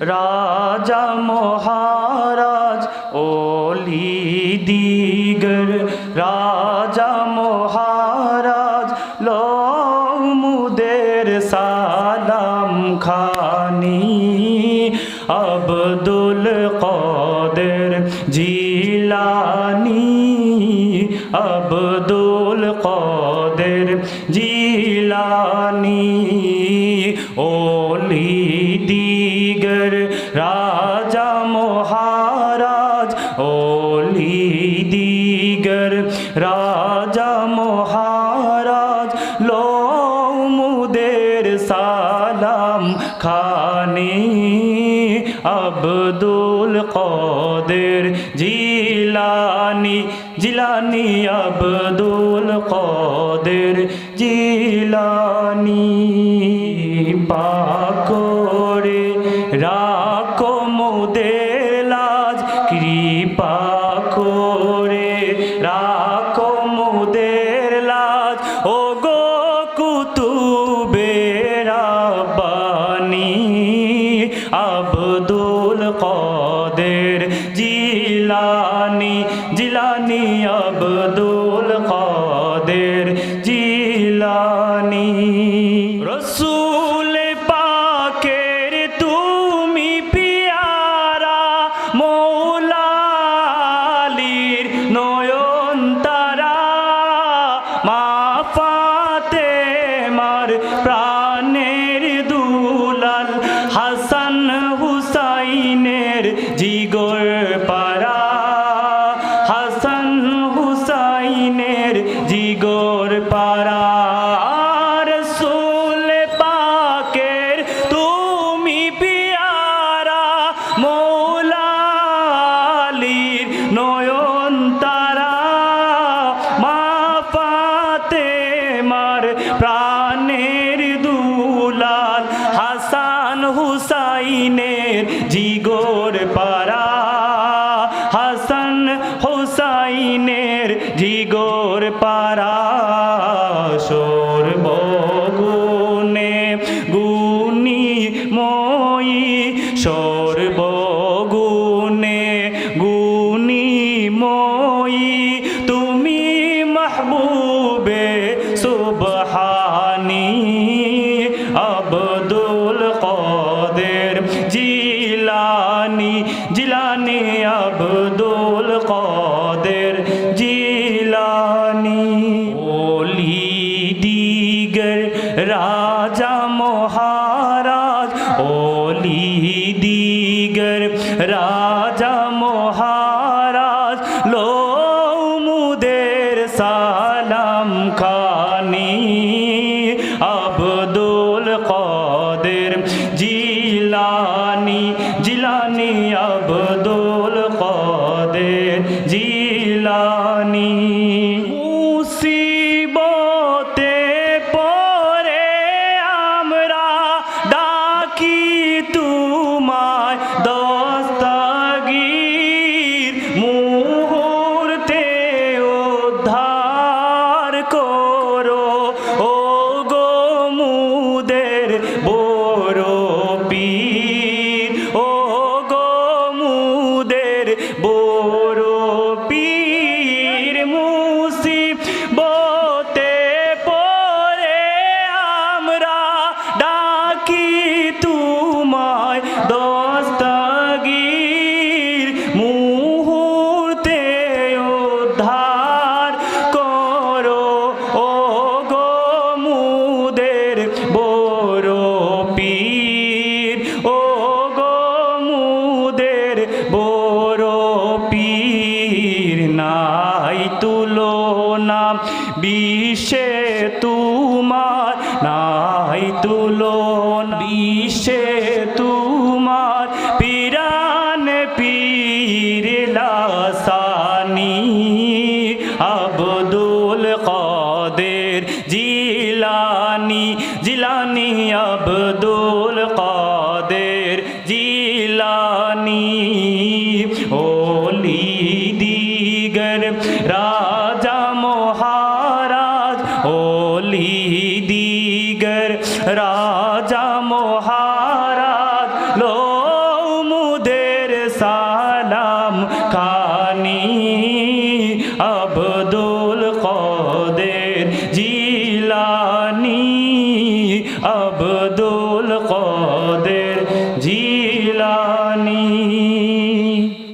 রাজা মহারাজ ওলি দিগর। রাজা মহারাজ লমুদের সালাম খানি। আব্দুল কদের জিলানি। আব্দুল কদের জিলানি। দিগর রাজা মহারাজ ওলি দিগর রাজা মহারাজ, লোমুদের সালাম খানি আব্দুল কদের জিলানি জিলানি আব্দুল কদের জিলানি পাকরে রাখো মোদের লাজ, কৃপা করে। রাখো মোদের লাজ ও গো কুতুবে রাব্বানি আব্দুল কদের জিলানি জিলানি আব্দুল পাতে মার মার প্রাণের দুলাল হাসান হুসাইনের জিগর পারা হাসান হুসাইনের জিগর পারা সোর বগুনে গুনি মই সোর সুবহানি আব্দুল কদের জিলানি জিলানি আব্দুল কদের জিলানি। ওলি দিগর রাজা মহারাজ, ওলি দিগর রাজা খানি আব্দুল কদের জিলানি জিলানি আব্দুল কদের জিলানি করো। ও গো মুদের বড় পীর। ও গো মুদের বড় পীর। পীর নাই তুলনা বিশ্বে তোমার নাই তুলনা বিশ্বে তোমার পিরান পীর লাসানি, আব্দুল কদের জিলানি জিলানি আব্দুল কদের